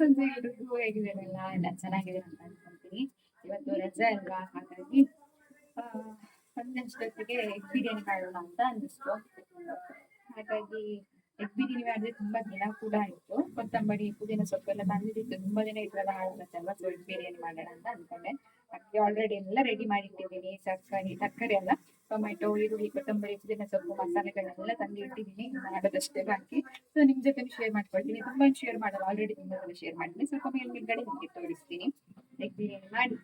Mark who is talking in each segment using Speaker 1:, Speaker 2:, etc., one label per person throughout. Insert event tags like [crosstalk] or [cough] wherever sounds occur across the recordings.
Speaker 1: ಹೇಗಿದ್ದೀರಲ್ಲ? ಎಲ್ಲ ಚೆನ್ನಾಗಿದೆ ಅಂತ ಅನ್ಕೊಂತೀನಿ. ಇವತ್ತು ರಜೆ ಅಲ್ವಾ? ಹಾಗಾಗಿ ಆ, ಒಂದಷ್ಟೊತ್ತಿಗೆ ಎಗ್ ಬಿರಿಯಾನಿ ಮಾಡೋಣ ಅಂತ ಅನ್ನಿಸ್ತು. ಹಾಗಾಗಿ ಎಗ್ ಬಿರಿಯಾನಿ ಮಾಡಿದ್ರೆ ತುಂಬಾ ದಿನ ಕೂಡ ಆಯ್ತು. ಕೊತ್ತಂಬರಿ ಪುದೀನ ಸೊಪ್ಪೆಲ್ಲ ತಂದಿದ್ದು. ತುಂಬಾ ದಿನ ಇದ್ರಲ್ಲ ಹಾಳಾಗತ್ತಲ್ವಾ? ಸೊ ಎಗ್ ಬಿರಿಯಾನಿ ಮಾಡೋಣ ಅಂತ ಅನ್ಕೊಂಡೆ. ಅದಕ್ಕೆ ಆಲ್ರೆಡಿ ಎಲ್ಲ ರೆಡಿ ಮಾಡಿಟ್ಟಿದ್ದೀನಿ. ತರಕಾರಿ ತರಕಾರಿ ಅಲ್ಲ. ಟೊಮೆಟೊ, ಈರುಳ್ಳಿ, ಕೊತ್ತಂಬರಿ ಪುದೀನ ಸೊಪ್ಪು ಮಸಾಲೆಗಳನ್ನೆಲ್ಲ ತಂದು ಇಟ್ಟಿದ್ದೀನಿ ಮಾಡೋದಷ್ಟೇ ಬಾಕಿ. ಸೊ ನಿಮ್ ಜೊತೆ ಶೇರ್ ಮಾಡ್ಕೊಳ್ತೀನಿ. ತುಂಬಾ ಶೇರ್ ಮಾಡಲ್ಲ. ಆಲ್ರೆಡಿ ನಿಮ್ಮ ಜೊತೆ ಶೇರ್ ಮಾಡಿದ್ದೀನಿ ಸ್ವಲ್ಪ ಮೇಲ್ಗಡೆ ನಿಮಗೆ ತೋರಿಸ್ತೀನಿ. ಎಗ್ ಬಿರಿಯಾನಿ ಮಾಡಿ?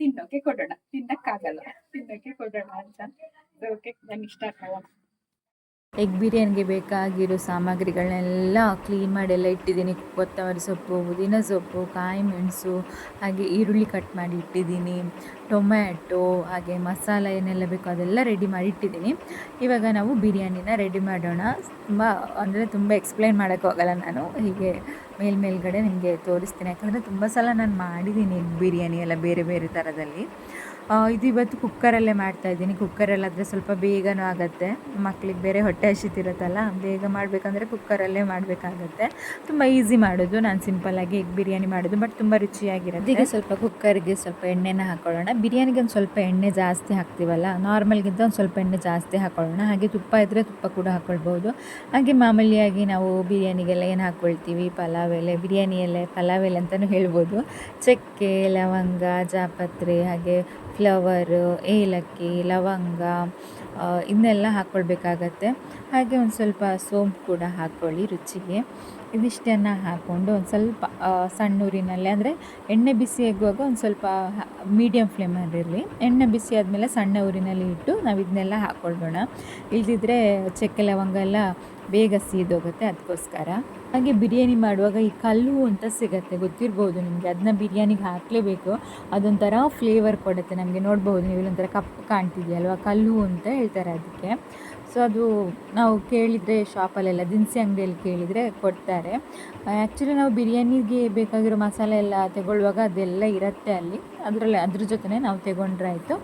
Speaker 1: ತಿನ್ನೋಕೆ ಕೊಡೋಣ. ತಿನ್ನಕ್ಕಾಗಲ್ಲ. ತಿನ್ನೋಕೆ ಕೊಡೋಣ ಅಂತ. ಓಕೆ ನಾನು ಇಷ್ಟ ಮಾಡೋಣ
Speaker 2: ಎಗ್ ಬಿರಿಯಾನಿಗೆ ಬೇಕಾಗಿರೋ ಸಾಮಗ್ರಿಗಳನ್ನೆಲ್ಲ ಕ್ಲೀನ್ ಮಾಡಿ ಎಲ್ಲ ಇಟ್ಟಿದ್ದೀನಿ. ಕೊತ್ತಂಬರಿ ಸೊಪ್ಪು, ಪುದೀನ ಸೊಪ್ಪು, ಕಾಯಿ ಮೆಣಸು, ಹಾಗೆ ಈರುಳ್ಳಿ ಕಟ್ ಮಾಡಿ ಇಟ್ಟಿದ್ದೀನಿ. ಟೊಮ್ಯಾಟೊ, ಹಾಗೆ ಮಸಾಲ ಏನೆಲ್ಲ ಬೇಕೋ ಅದೆಲ್ಲ ರೆಡಿ ಮಾಡಿ ಇಟ್ಟಿದ್ದೀನಿ. ಇವಾಗ ನಾವು ಬಿರಿಯಾನಿನ ರೆಡಿ ಮಾಡೋಣ. ತುಂಬ, ಅಂದರೆ ತುಂಬ ಎಕ್ಸ್ಪ್ಲೈನ್ ಮಾಡೋಕ್ಕೆ ಹೋಗಲ್ಲ ನಾನು. ಹೀಗೆ ಮೇಲ್ಮೇಲ್ಗಡೆ ನಿಮಗೆ ತೋರಿಸ್ತೀನಿ. ಯಾಕಂದರೆ ತುಂಬ ಸಲ ನಾನು ಮಾಡಿದ್ದೀನಿ ಎಗ್ ಬಿರಿಯಾನಿ ಎಲ್ಲ ಬೇರೆ ಬೇರೆ ಥರದಲ್ಲಿ ಇದು ಇವತ್ತು ಕುಕ್ಕರಲ್ಲೇ ಮಾಡ್ತಾ ಇದ್ದೀನಿ. ಕುಕ್ಕರಲ್ಲಾದರೆ ಸ್ವಲ್ಪ ಬೇಗನೂ ಆಗುತ್ತೆ. ಮಕ್ಳಿಗೆ ಬೇರೆ ಹೊಟ್ಟೆ ಹಸಿತಿರುತ್ತಲ್ಲ, ಬೇಗ ಮಾಡಬೇಕಂದ್ರೆ ಕುಕ್ಕರಲ್ಲೇ ಮಾಡಬೇಕಾಗತ್ತೆ. ತುಂಬ ಈಸಿ ಮಾಡೋದು. ನಾನು ಸಿಂಪಲ್ಲಾಗಿ ಎಗ್ ಬಿರಿಯಾನಿ ಮಾಡೋದು, ಬಟ್ ತುಂಬ ರುಚಿಯಾಗಿರುತ್ತೆ. ಈಗ ಸ್ವಲ್ಪ ಕುಕ್ಕರ್ಗೆ ಸ್ವಲ್ಪ ಎಣ್ಣೆನ ಹಾಕೊಳ್ಳೋಣ. ಬಿರಿಯಾನಿಗೆ ಒಂದು ಸ್ವಲ್ಪ ಎಣ್ಣೆ ಜಾಸ್ತಿ ಹಾಕ್ತೀವಲ್ಲ, ನಾರ್ಮಲ್ಗಿಂತ ಒಂದು ಸ್ವಲ್ಪ ಎಣ್ಣೆ ಜಾಸ್ತಿ ಹಾಕೊಳ್ಳೋಣ. ಹಾಗೆ ತುಪ್ಪ ಇದ್ದರೆ ತುಪ್ಪ ಕೂಡ ಹಾಕ್ಕೊಳ್ಬೋದು ಹಾಗೆ ಮಾಮೂಲಿಯಾಗಿ ನಾವು ಬಿರಿಯಾನಿಗೆಲ್ಲ ಏನು ಹಾಕ್ಕೊಳ್ತೀವಿ ಪಲಾವ್ ಎಲೆ, ಬಿರಿಯಾನಿ ಎಲೆ, ಪಲಾವ್ ಎಲೆ ಅಂತಲೂ ಹೇಳ್ಬೋದು. ಚಕ್ಕೆ, ಲವಂಗ, ಜಾಪತ್ರೆ, ಹಾಗೆ ಫ್ಲವರು ಏಲಕ್ಕಿ, ಲವಂಗ ಇದನ್ನೆಲ್ಲ ಹಾಕ್ಕೊಳ್ಬೇಕಾಗತ್ತೆ ಹಾಗೆ ಒಂದು ಸ್ವಲ್ಪ ಸೋಂಪು ಕೂಡ ಹಾಕ್ಕೊಳ್ಳಿ ರುಚಿಗೆ. ಇದಿಷ್ಟನ್ನು ಹಾಕ್ಕೊಂಡು ಒಂದು ಸ್ವಲ್ಪ ಸಣ್ಣೂರಿನಲ್ಲಿ ಅಂದರೆ ಎಣ್ಣೆ ಬಿಸಿ ಆಗುವಾಗ ಒಂದು ಸ್ವಲ್ಪ ಮೀಡಿಯಮ್ ಫ್ಲೇಮಲ್ಲಿರಲಿ ಎಣ್ಣೆ ಬಿಸಿ ಆದಮೇಲೆ ಸಣ್ಣ ಊರಿನಲ್ಲಿ ಇಟ್ಟು ನಾವು ಇದನ್ನೆಲ್ಲ ಹಾಕ್ಕೊಳ್ಳೋಣ ಇಲ್ದಿದ್ರೆ ಚಕ್ಕೆ ಲವಂಗ ಎಲ್ಲ ಬೇಗ ಸೀದೋಗುತ್ತೆ ಅದಕ್ಕೋಸ್ಕರ. ಹಾಗೆ ಬಿರಿಯಾನಿ ಮಾಡುವಾಗ ಈ ಕಲ್ಲು ಅಂತ ಸಿಗುತ್ತೆ, ಗೊತ್ತಿರ್ಬೋದು ನಿಮಗೆ. ಅದನ್ನ ಬಿರಿಯಾನಿಗೆ ಹಾಕಲೇಬೇಕು. ಅದೊಂಥರ ಫ್ಲೇವರ್ ಕೊಡುತ್ತೆ ನಮಗೆ. ನೋಡ್ಬೋದು ನೀವು ಇಲ್ಲೊಂಥರ ಕಪ್ಪು ಕಾಣ್ತಿದೆಯಲ್ವ? ಕಲ್ಲು ಅಂತ ಹೇಳ್ತಾರೆ ಅದಕ್ಕೆ. ಸೊ ಅದು ನಾವು ಕೇಳಿದರೆ ಶಾಪಲ್ಲೆಲ್ಲ ದಿನಸಿ ಅಂಗಡಿಯಲ್ಲಿ ಕೇಳಿದರೆ ಕೊಡ್ತಾರೆ. ಆ್ಯಕ್ಚುಲಿ ನಾವು ಬಿರಿಯಾನಿಗೆ ಬೇಕಾಗಿರೋ ಮಸಾಲೆ ಎಲ್ಲ ತಗೊಳ್ಳುವಾಗ ಅದೆಲ್ಲ ಇರುತ್ತೆ ಅಲ್ಲಿ. ಅದರಲ್ಲಿ, ಅದ್ರ ಜೊತೆ ನಾವು ತಗೊಂಡ್ರೆ ಆಯಿತು.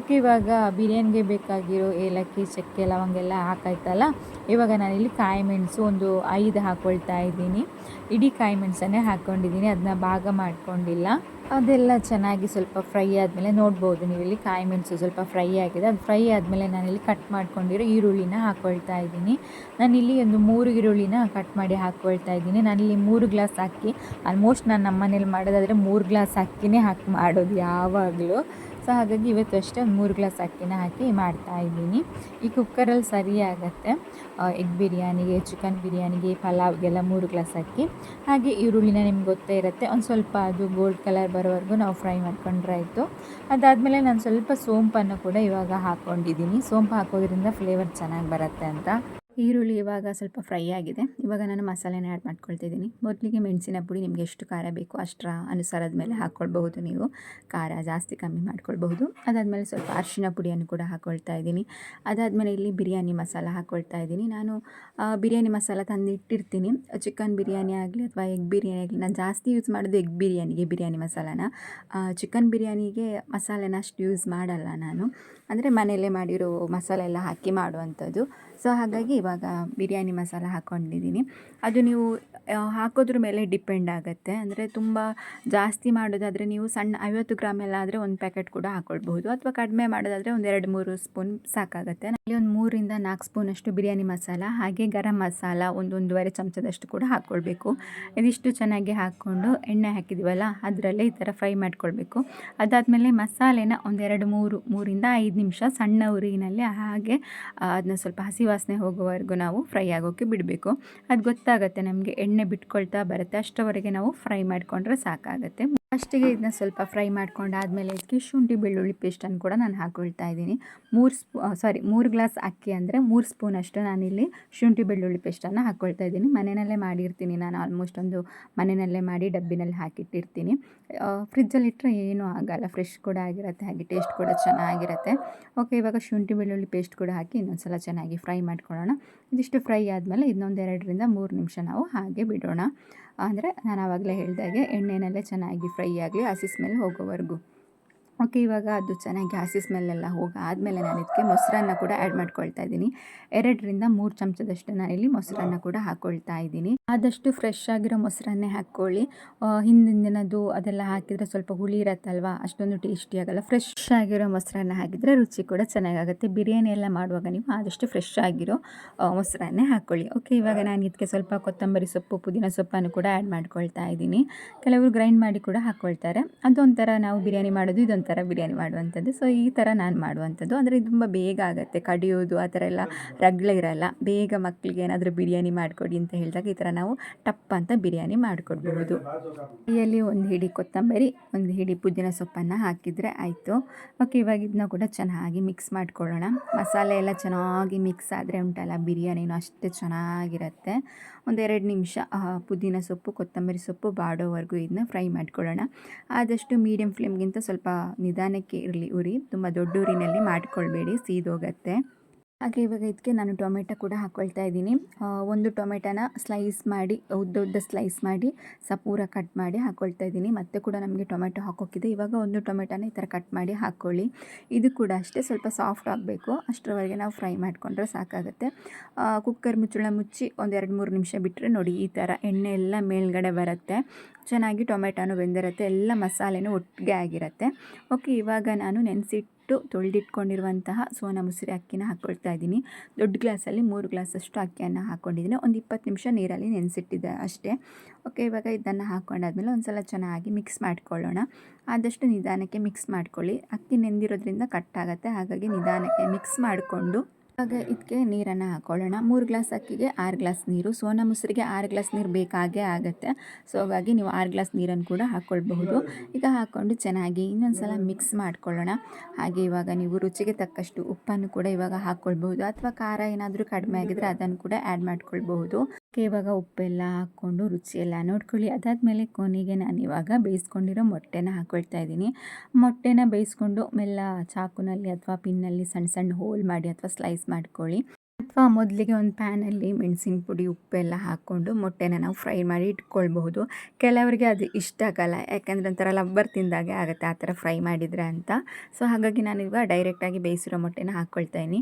Speaker 2: ಓಕೆ ಇವಾಗ ಬಿರಿಯಾನಿಗೆ ಬೇಕಾಗಿರೋ ಏಲಕ್ಕಿ, ಚಕ್ಕೆ ಲವಂಗ ಎಲ್ಲ ಹಾಕಾಯ್ತಲ್ಲ, ಇವಾಗ ನಾನಿಲ್ಲಿ ಕಾಯಿ ಮೆಣಸು ಒಂದು ಐದು ಹಾಕ್ಕೊಳ್ತಾ ಇದ್ದೀನಿ. ಇಡೀ ಕಾಯಿ ಮೆಣಸನ್ನೇ ಹಾಕ್ಕೊಂಡಿದ್ದೀನಿ ಅದನ್ನ ಭಾಗ ಮಾಡ್ಕೊಂಡಿಲ್ಲ. ಅದೆಲ್ಲ ಚೆನ್ನಾಗಿ ಸ್ವಲ್ಪ ಫ್ರೈ ಆದಮೇಲೆ ನೋಡ್ಬೋದು ನೀವು ಇಲ್ಲಿ ಕಾಯಿ ಮೆಣಸು ಸ್ವಲ್ಪ ಫ್ರೈ ಆಗಿದೆ. ಅದು ಫ್ರೈ ಆದಮೇಲೆ ನಾನಿಲ್ಲಿ ಕಟ್ ಮಾಡ್ಕೊಂಡಿರೋ ಈರುಳ್ಳಿನ ಹಾಕ್ಕೊಳ್ತಾ ಇದ್ದೀನಿ. ನಾನಿಲ್ಲಿ ಒಂದು ಮೂರು ಈರುಳ್ಳಿನ ಕಟ್ ಮಾಡಿ ಹಾಕ್ಕೊಳ್ತಾ ಇದ್ದೀನಿ. ನಾನಿಲ್ಲಿ ಮೂರು ಗ್ಲಾಸ್ ಅಕ್ಕಿ ಆಲ್ಮೋಸ್ಟ್ ನಾನು ನಮ್ಮ ಮನೇಲಿ ಮಾಡೋದಾದರೆ ಮೂರು ಗ್ಲಾಸ್ ಅಕ್ಕಿನೇ ಹಾಕಿ ಮಾಡೋದು ಯಾವಾಗಲೂ. ಸೊ ಹಾಗಾಗಿ ಇವತ್ತು ಅಷ್ಟೇ ಒಂದು ಮೂರು ಗ್ಲಾಸ್ ಅಕ್ಕಿನ ಹಾಕಿ ಮಾಡ್ತಾ ಇದ್ದೀನಿ. ಈ ಕುಕ್ಕರಲ್ಲಿ ಸರಿ ಆಗುತ್ತೆ. ಎಗ್ ಬಿರಿಯಾನಿಗೆ ಚಿಕನ್ ಬಿರಿಯಾನಿಗೆ, ಪಲಾವ್ಗೆಲ್ಲ ಮೂರು ಗ್ಲಾಸ್ ಅಕ್ಕಿ. ಹಾಗೆ ಈರುಳ್ಳಿನ ನಿಮ್ಗೆ ಗೊತ್ತೇ ಇರುತ್ತೆ. ಒಂದು ಸ್ವಲ್ಪ ಅದು ಗೋಲ್ಡ್ ಕಲರ್ ಬರೋವರೆಗೂ ನಾವು ಫ್ರೈ ಮಾಡ್ಕೊಂಡ್ರೆ ಆಯಿತು. ಅದಾದಮೇಲೆ ನಾನು ಸ್ವಲ್ಪ ಸೋಂಪನ್ನು ಕೂಡ ಇವಾಗ ಹಾಕ್ಕೊಂಡಿದ್ದೀನಿ ಸೋಂಪು ಹಾಕೋದ್ರಿಂದ ಫ್ಲೇವರ್ ಚೆನ್ನಾಗಿ ಬರುತ್ತೆ ಅಂತ. ಈರುಳ್ಳಿ ಇವಾಗ ಸ್ವಲ್ಪ ಫ್ರೈ ಆಗಿದೆ. ಇವಾಗ ನಾನು ಮಸಾಲೆನ ಆ್ಯಡ್ ಮಾಡ್ಕೊಳ್ತಿದ್ದೀನಿ. ಮೊದಲಿಗೆ ಮೆಣಸಿನ ಪುಡಿ ನಿಮಗೆ ಎಷ್ಟು ಖಾರ ಬೇಕು ಅಷ್ಟರ ಅನುಸಾರದ ಮೇಲೆ ಹಾಕ್ಕೊಳ್ಬಹುದು ನೀವು. ಖಾರ ಜಾಸ್ತಿ ಕಮ್ಮಿ ಮಾಡ್ಕೊಳ್ಬಹುದು. ಅದಾದಮೇಲೆ ಸ್ವಲ್ಪ ಅರಿಶಿನ ಪುಡಿಯನ್ನು ಕೂಡ ಹಾಕ್ಕೊಳ್ತಾ ಇದ್ದೀನಿ. ಅದಾದಮೇಲೆ ಇಲ್ಲಿ ಬಿರಿಯಾನಿ ಮಸಾಲ ಹಾಕ್ಕೊಳ್ತಾ ಇದ್ದೀನಿ. ನಾನು ಬಿರಿಯಾನಿ ಮಸಾಲ ತಂದಿಟ್ಟಿರ್ತೀನಿ. ಚಿಕನ್ ಬಿರಿಯಾನಿ ಆಗಲಿ ಅಥವಾ ಎಗ್ ಬಿರಿಯಾನಿ ಆಗಲಿ, ನಾನು ಜಾಸ್ತಿ ಯೂಸ್ ಮಾಡೋದು ಎಗ್ ಬಿರಿಯಾನಿಗೆ, ಬಿರಿಯಾನಿ ಮಸಾಲಾನ. ಚಿಕನ್ ಬಿರಿಯಾನಿಗೆ ಮಸಾಲೆನ ಅಷ್ಟು ಯೂಸ್ ಮಾಡಲ್ಲ ನಾನು. ಅಂದರೆ ಮನೆಯಲ್ಲೇ ಮಾಡಿರೋ ಮಸಾಲೆ ಎಲ್ಲ ಹಾಕಿ ಮಾಡುವಂಥದ್ದು. ಸೊ ಹಾಗಾಗಿ ಇವಾಗ ಬಿರಿಯಾನಿ ಮಸಾಲ ಹಾಕ್ಕೊಂಡಿದ್ದೀನಿ ಅದು ನೀವು ಹಾಕೋದ್ರ ಮೇಲೆ ಡಿಪೆಂಡ್ ಆಗುತ್ತೆ. ಅಂದರೆ ತುಂಬ ಜಾಸ್ತಿ ಮಾಡೋದಾದರೆ ನೀವು ಸಣ್ಣ ಐವತ್ತು ಗ್ರಾಮ್ ಎಲ್ಲ ಆದರೆ ಒಂದು ಪ್ಯಾಕೆಟ್ ಕೂಡ ಹಾಕ್ಕೊಳ್ಬಹುದು ಅಥವಾ ಕಡಿಮೆ ಮಾಡೋದಾದರೆ ಒಂದು ಎರಡು ಮೂರು ಸ್ಪೂನ್ ಸಾಕಾಗುತ್ತೆ. ಅಲ್ಲಿ ಒಂದು ಮೂರಿಂದ ನಾಲ್ಕು ಸ್ಪೂನಷ್ಟು ಬಿರಿಯಾನಿ ಮಸಾಲ, ಹಾಗೆ ಗರಂ ಮಸಾಲ ಒಂದು ಒಂದೂವರೆ ಚಮಚದಷ್ಟು ಕೂಡ ಹಾಕ್ಕೊಳ್ಬೇಕು ಇದಿಷ್ಟು ಚೆನ್ನಾಗಿ ಹಾಕ್ಕೊಂಡು ಎಣ್ಣೆ ಹಾಕಿದ್ದೀವಲ್ಲ ಅದರಲ್ಲೇ ಈ ಥರ ಫ್ರೈ ಮಾಡ್ಕೊಳ್ಬೇಕು. ಅದಾದಮೇಲೆ ಮಸಾಲೆನ ಒಂದೆರಡು ಮೂರು, ಮೂರಿಂದ ಐದು ನಿಮಿಷ ಸಣ್ಣ ಉರಿನಲ್ಲಿ ಹಾಗೆ ಅದನ್ನ ಸ್ವಲ್ಪ ಹಸಿ ವಾಸನೆ ಹೋಗುವವರೆಗೂ ನಾವು ಫ್ರೈ ಆಗೋಕ್ಕೆ ಬಿಡಬೇಕು. ಅದು ಗೊತ್ತಾಗುತ್ತೆ ನಮಗೆ ಎಣ್ಣೆ ಬಿಟ್ಕೊಳ್ತಾ ಬರುತ್ತೆ, ಅಷ್ಟರವರೆಗೆ ನಾವು ಫ್ರೈ ಮಾಡಿಕೊಂಡ್ರೆ ಸಾಕಾಗುತ್ತೆ. ಫಸ್ಟಿಗೆ ಇದನ್ನ ಸ್ವಲ್ಪ ಫ್ರೈ ಮಾಡ್ಕೊಂಡಾದಮೇಲೆ ಇದಕ್ಕೆ ಶುಂಠಿ ಬೆಳ್ಳುಳ್ಳಿ ಪೇಸ್ಟನ್ನು ಕೂಡ ನಾನು ಹಾಕ್ಕೊಳ್ತಾ ಇದ್ದೀನಿ. ಮೂರು ಸ್ಪೂ ಸಾರಿ ಮೂರು ಗ್ಲಾಸ್ ಅಕ್ಕಿ ಅಂದರೆ ಮೂರು ಸ್ಪೂನಷ್ಟು ನಾನಿಲ್ಲಿ ಶುಂಠಿ ಬೆಳ್ಳುಳ್ಳಿ ಪೇಸ್ಟನ್ನು ಹಾಕ್ಕೊಳ್ತಾ ಇದ್ದೀನಿ. ಮನೆಯಲ್ಲೇ ಮಾಡಿರ್ತೀನಿ, ನಾನು ಆಲ್ಮೋಸ್ಟ್ ಒಂದು ಮನೆಯಲ್ಲೇ ಮಾಡಿ ಡಬ್ಬಿನಲ್ಲಿ ಹಾಕಿಟ್ಟಿರ್ತೀನಿ. ಫ್ರಿಜ್ಜಲ್ಲಿ ಇಟ್ಟರೆ ಏನೂ ಆಗಲ್ಲ ಫ್ರೆಶ್ ಕೂಡ ಆಗಿರುತ್ತೆ, ಹಾಗೆ ಟೇಸ್ಟ್ ಕೂಡ ಚೆನ್ನಾಗಿರುತ್ತೆ. ಓಕೆ ಇವಾಗ ಶುಂಠಿ ಬೆಳ್ಳುಳ್ಳಿ ಪೇಸ್ಟ್ ಕೂಡ ಹಾಕಿ ಇನ್ನೊಂದು ಸಲ ಚೆನ್ನಾಗಿ ಫ್ರೈ ಮಾಡ್ಕೊಳ್ಳೋಣ. ಇದಿಷ್ಟು ಫ್ರೈ ಆದಮೇಲೆ ಇನ್ನೊಂದು ಎರಡರಿಂದ ಮೂರು ನಿಮಿಷ ನಾವು ಹಾಗೆ ಬಿಡೋಣ. ಅಂದರೆ ನಾನು ಆವಾಗಲೇ ಹೇಳಿದಾಗೆ ಎಣ್ಣೆನಲ್ಲೇ ಚೆನ್ನಾಗಿ ಫ್ರೈ ಆಗಲಿ ಹಸಿ ಸ್ಮೆಲ್ ಹೋಗೋವರೆಗೂ. ಓಕೆ, ಇವಾಗ ಅದು ಚೆನ್ನಾಗಿ ಗ್ಯಾಸ್ ಸ್ಮೆಲ್ಲೆಲ್ಲ ಹೋಗಿ ಆದಮೇಲೆ ನಾನು ಇದಕ್ಕೆ ಮೊಸರನ್ನ ಕೂಡ ಆ್ಯಡ್ ಮಾಡ್ಕೊಳ್ತಾ ಇದ್ದೀನಿ. ಎರಡರಿಂದ ಮೂರು ಚಮಚದಷ್ಟು ನಾನು ಇಲ್ಲಿ ಮೊಸರನ್ನ ಕೂಡ ಹಾಕ್ಕೊಳ್ತಾ ಇದ್ದೀನಿ. ಆದಷ್ಟು ಫ್ರೆಶ್ ಆಗಿರೋ ಮೊಸರನ್ನೇ ಹಾಕ್ಕೊಳ್ಳಿ. ಹಿಂದಿನ ದಿನದ್ದು ಅದೆಲ್ಲ ಹಾಕಿದರೆ ಸ್ವಲ್ಪ ಹುಳಿ ಇರತ್ತಲ್ವ, ಅಷ್ಟೊಂದು ಟೇಸ್ಟಿ ಆಗಲ್ಲ. ಫ್ರೆಶ್ ಆಗಿರೋ ಮೊಸರನ್ನ ಹಾಕಿದರೆ ರುಚಿ ಕೂಡ ಚೆನ್ನಾಗಾಗುತ್ತೆ. ಬಿರಿಯಾನಿ ಎಲ್ಲ ಮಾಡುವಾಗ ನೀವು ಆದಷ್ಟು ಫ್ರೆಶ್ ಆಗಿರೋ ಮೊಸರನ್ನೇ ಹಾಕ್ಕೊಳ್ಳಿ. ಓಕೆ, ಇವಾಗ ನಾನು ಇದಕ್ಕೆ ಸ್ವಲ್ಪ ಕೊತ್ತಂಬರಿ ಸೊಪ್ಪು, ಪುದೀನ ಸೊಪ್ಪನ್ನು ಕೂಡ ಆ್ಯಡ್ ಮಾಡ್ಕೊಳ್ತಾ ಇದ್ದೀನಿ. ಕೆಲವರು ಗ್ರೈಂಡ್ ಮಾಡಿ ಕೂಡ ಹಾಕ್ಕೊಳ್ತಾರೆ ಅದೊಂಥರ ನಾವು ಬಿರಿಯಾನಿ ಮಾಡೋದು ಇದೊಂಥರ ಬಿರಿಯಾನಿ ಮಾಡುವಂಥದ್ದು. ಸೊ ಈ ಥರ ನಾನು ಮಾಡುವಂಥದ್ದು. ಅಂದರೆ ಇದು ತುಂಬ ಬೇಗ ಆಗುತ್ತೆ. ಕಡಿಯೋದು ಆ ಥರ ಎಲ್ಲ ರಗ್ಳೆ ಇರಲ್ಲ. ಬೇಗ ಮಕ್ಕಳಿಗೆ ಏನಾದರೂ ಬಿರಿಯಾನಿ ಮಾಡಿಕೊಡಿ ಅಂತ ಹೇಳಿದಾಗ ಈ ಥರ ನಾವು ಟಪ್ ಅಂತ ಬಿರಿಯಾನಿ ಮಾಡಿಕೊಡ್ಬಹುದು ಕೈಯಲ್ಲಿ ಒಂದು ಹಿಡಿ ಕೊತ್ತಂಬರಿ ಒಂದು ಹಿಡಿ ಪುದೀನ ಸೊಪ್ಪನ್ನು ಹಾಕಿದರೆ ಆಯಿತು. ಓಕೆ ಇವಾಗ ಇದನ್ನ ಕೂಡ ಚೆನ್ನಾಗಿ ಮಿಕ್ಸ್ ಮಾಡ್ಕೊಳ್ಳೋಣ. ಮಸಾಲೆ ಎಲ್ಲ ಚೆನ್ನಾಗಿ ಮಿಕ್ಸ್ ಆದರೆ ಉಂಟಲ್ಲ ಬಿರಿಯಾನಿನೂ ಅಷ್ಟೇ ಚೆನ್ನಾಗಿರುತ್ತೆ. ಒಂದೆರಡು ನಿಮಿಷ ಪುದೀನ ಸೊಪ್ಪು, ಕೊತ್ತಂಬರಿ ಸೊಪ್ಪು ಬಾಡೋವರೆಗೂ ಇದನ್ನ ಫ್ರೈ ಮಾಡ್ಕೊಳ್ಳೋಣ. ಆದಷ್ಟು ಮೀಡಿಯಮ್ ಫ್ಲೇಮ್ಗಿಂತ ಸ್ವಲ್ಪ ನಿಧಾನಕ್ಕೆ ಇರಲಿ, ಉರಿ. ತುಂಬ ದೊಡ್ಡ ಉರಿನಲ್ಲಿ ಮಾಡ್ಕೊಳ್ಬೇಡಿ, ಸೀದೋಗತ್ತೆ. ಹಾಗೆ ಇವಾಗ ಇದಕ್ಕೆ ನಾನು ಟೊಮೆಟೊ ಕೂಡ ಹಾಕ್ಕೊಳ್ತಾ ಇದ್ದೀನಿ. ಒಂದು ಟೊಮೆಟೊನ ಸ್ಲೈಸ್ ಮಾಡಿ ಉದ್ದ ಉದ್ದ ಸ್ಲೈಸ್ ಮಾಡಿ, ಸಪೂರ ಕಟ್ ಮಾಡಿ ಹಾಕ್ಕೊಳ್ತಾ ಇದ್ದೀನಿ. ಮತ್ತೆ ಕೂಡ ನಮಗೆ ಟೊಮೆಟೊ ಹಾಕೋಕ್ಕಿದೆ. ಇವಾಗ ಒಂದು ಟೊಮೆಟೊನ ಈ ಥರ ಕಟ್ ಮಾಡಿ ಹಾಕ್ಕೊಳ್ಳಿ ಇದು ಕೂಡ ಅಷ್ಟೇ, ಸ್ವಲ್ಪ ಸಾಫ್ಟ್ ಆಗಬೇಕು. ಅಷ್ಟರವರೆಗೆ ನಾವು ಫ್ರೈ ಮಾಡಿಕೊಂಡ್ರೆ ಸಾಕಾಗುತ್ತೆ. ಕುಕ್ಕರ್ ಮುಚ್ಚಳ ಮುಚ್ಚಿ ಒಂದು ಎರಡು ಮೂರು ನಿಮಿಷ ಬಿಟ್ಟರೆ ನೋಡಿ ಈ ಥರ ಎಣ್ಣೆ ಎಲ್ಲ ಮೇಲ್ಗಡೆ ಬರುತ್ತೆ. ಚೆನ್ನಾಗಿ ಟೊಮೆಟೊನು ಬೆಂದಿರುತ್ತೆ. ಎಲ್ಲ ಮಸಾಲೆನೂ ಒಟ್ಟಿಗೆ ಆಗಿರುತ್ತೆ. ಓಕೆ, ಇವಾಗ ನಾನು ನೆನೆಸಿಟ್ಟು ತೊಳೆದಿಟ್ಕೊಂಡಿರುವಂತಹ ಸೋನಾ ಮುಸುರಿ ಅಕ್ಕಿನ ಹಾಕ್ಕೊಳ್ತಾ ಇದ್ದೀನಿ. ದೊಡ್ಡ ಗ್ಲಾಸಲ್ಲಿ ಮೂರು ಗ್ಲಾಸಷ್ಟು ಅಕ್ಕಿಯನ್ನು ಹಾಕ್ಕೊಂಡಿದ್ದೀನಿ ಒಂದು ಇಪ್ಪತ್ತು ನಿಮಿಷ ನೀರಲ್ಲಿ ನೆನೆಸಿಟ್ಟಿದ್ದೆ ಅಷ್ಟೇ. ಓಕೆ, ಇವಾಗ ಇದನ್ನು ಹಾಕ್ಕೊಂಡಾದ್ಮೇಲೆ ಒಂದು ಸಲ ಚೆನ್ನಾಗಿ ಮಿಕ್ಸ್ ಮಾಡ್ಕೊಳ್ಳೋಣ. ಆದಷ್ಟು ನಿಧಾನಕ್ಕೆ ಮಿಕ್ಸ್ ಮಾಡ್ಕೊಳ್ಳಿ. ಅಕ್ಕಿ ನೆಂದಿರೋದ್ರಿಂದ ಕಟ್ಟಾಗತ್ತೆ ಹಾಗಾಗಿ ನಿಧಾನಕ್ಕೆ ಮಿಕ್ಸ್ ಮಾಡಿಕೊಂಡು ಇವಾಗ ಇದಕ್ಕೆ ನೀರನ್ನು ಹಾಕ್ಕೊಳ್ಳೋಣ ಮೂರು ಗ್ಲಾಸ್ ಅಕ್ಕಿಗೆ ಆರು ಗ್ಲಾಸ್ ನೀರು. ಸೋನಾ ಮೊಸರಿಗೆ ಆರು ಗ್ಲಾಸ್ ನೀರು ಬೇಕಾಗೇ ಆಗುತ್ತೆ. ಸೊ, ಹಾಗಾಗಿ ನೀವು ಆರು ಗ್ಲಾಸ್ ನೀರನ್ನು ಕೂಡ ಹಾಕ್ಕೊಳ್ಬಹುದು ಈಗ ಹಾಕ್ಕೊಂಡು ಚೆನ್ನಾಗಿ ಇನ್ನೊಂದು ಸಲ ಮಿಕ್ಸ್ ಮಾಡ್ಕೊಳ್ಳೋಣ. ಹಾಗೆ ಇವಾಗ ನೀವು ರುಚಿಗೆ ತಕ್ಕಷ್ಟು ಉಪ್ಪನ್ನು ಕೂಡ ಇವಾಗ ಹಾಕ್ಕೊಳ್ಬಹುದು ಅಥವಾ ಖಾರ ಏನಾದರೂ ಕಡಿಮೆ ಆಗಿದ್ರೆ ಅದನ್ನು ಕೂಡ ಆ್ಯಡ್ ಮಾಡ್ಕೊಳ್ಬಹುದು. ಇವಾಗ ಉಪ್ಪೆಲ್ಲ ಹಾಕ್ಕೊಂಡು ರುಚಿಯೆಲ್ಲ ನೋಡ್ಕೊಳ್ಳಿ. ಅದಾದಮೇಲೆ ಕೊನೆಗೆ ನಾನು ಇವಾಗ ಬೇಯಿಸ್ಕೊಂಡಿರೋ ಮೊಟ್ಟೆನ ಹಾಕ್ಕೊಳ್ತಾ ಇದ್ದೀನಿ. ಮೊಟ್ಟೆನ ಬೇಯಿಸ್ಕೊಂಡು ಮೆಲ್ಲ ಚಾಕುನಲ್ಲಿ ಅಥವಾ ಪಿನ್ನಲ್ಲಿ ಸಣ್ಣ ಸಣ್ಣ ಹೋಲ್ ಮಾಡಿ ಅಥವಾ ಸ್ಲೈಸ್ ಮಾಡ್ಕೊಳ್ಳಿ. ಅಥವಾ ಮೊದಲಿಗೆ ಒಂದು ಪ್ಯಾನಲ್ಲಿ ಮೆಣಸಿನ ಪುಡಿ, ಉಪ್ಪೆಲ್ಲ ಹಾಕ್ಕೊಂಡು ಮೊಟ್ಟೆನ ನಾವು ಫ್ರೈ ಮಾಡಿ ಇಟ್ಕೊಳ್ಬಹುದು. ಕೆಲವರಿಗೆ ಅದು ಇಷ್ಟ ಆಗಲ್ಲ. ಯಾಕೆಂದರೆ ಒಂಥರ ಲಬ್ಬರ್ ತಿಂದಾಗೆ ಆಗುತ್ತೆ ಆ ಥರ ಫ್ರೈ ಮಾಡಿದರೆ ಅಂತ. ಸೊ ಹಾಗಾಗಿ ನಾನೀಗ ಡೈರೆಕ್ಟಾಗಿ ಬೇಯಿಸಿರೋ ಮೊಟ್ಟೆನ ಹಾಕ್ಕೊಳ್ತಾ ಇದ್ದೀನಿ.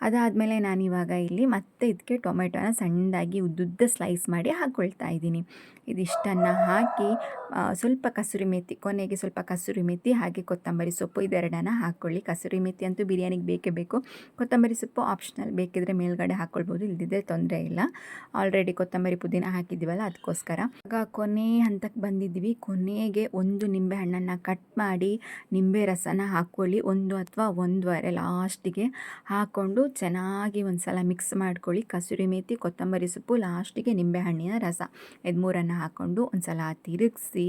Speaker 2: ಅದಾದಮೇಲೆ ನಾನಿವಾಗ ಇಲ್ಲಿ ಮತ್ತೆ ಇದಕ್ಕೆ ಟೊಮೆಟೊನ ಸಣ್ಣದಾಗಿ ಉದ್ದುದ್ದ ಸ್ಲೈಸ್ ಮಾಡಿ ಹಾಕ್ಕೊಳ್ತಾ ಇದ್ದೀನಿ. ಇದಿಷ್ಟನ್ನು ಹಾಕಿ ಸ್ವಲ್ಪ ಕಸೂರಿ ಮೆಥಿ ಕೊನೆಗೆ ಸ್ವಲ್ಪ ಕಸೂರಿ ಮೆಥಿ ಹಾಗೆ ಕೊತ್ತಂಬರಿ ಸೊಪ್ಪು ಇದೆರಡನ್ನು ಹಾಕ್ಕೊಳ್ಳಿ ಕಸೂರಿ ಮೆಥಿ ಅಂತೂ ಬಿರಿಯಾನಿಗೆ ಬೇಕೇ ಬೇಕು. ಕೊತ್ತಂಬರಿ ಸೊಪ್ಪು ಆಪ್ಷನಲ್ ಬೇಕಿದ್ರೆ ಮೇಲ್ಗಡೆ ಹಾಕ್ಕೊಳ್ಬೋದು ಇಲ್ದಿದ್ರೆ ತೊಂದರೆ ಇಲ್ಲ. ಆಲ್ರೆಡಿ ಕೊತ್ತಂಬರಿ ಪುದೀನ ಹಾಕಿದ್ದೀವಲ್ಲ ಅದಕ್ಕೋಸ್ಕರ ಆಗ ಕೊನೆ ಹಂತಕ್ಕೆ ಬಂದಿದ್ವಿ ಕೊನೆಗೆ ಒಂದು ನಿಂಬೆ ಹಣ್ಣನ್ನು ಕಟ್ ಮಾಡಿ, ನಿಂಬೆ ರಸನ ಹಾಕ್ಕೊಳ್ಳಿ ಒಂದು ಅಥವಾ ಒಂದುವರೆ ಲಾಸ್ಟಿಗೆ ಹಾಕ್ಕೊಂಡು ಚೆನ್ನಾಗಿ ಒಂದು ಸಲ ಮಿಕ್ಸ್ ಮಾಡ್ಕೊಳ್ಳಿ. ಕಸೂರಿ ಮೇಥಿ ಕೊತ್ತಂಬರಿ ಸೊಪ್ಪು, ಲಾಸ್ಟಿಗೆ ನಿಂಬೆಹಣ್ಣಿನ ರಸ. ಇದು ಮೂರನ್ನು ಹಾಕ್ಕೊಂಡು ಒಂದು ಸಲ ತಿರುಗಿಸಿ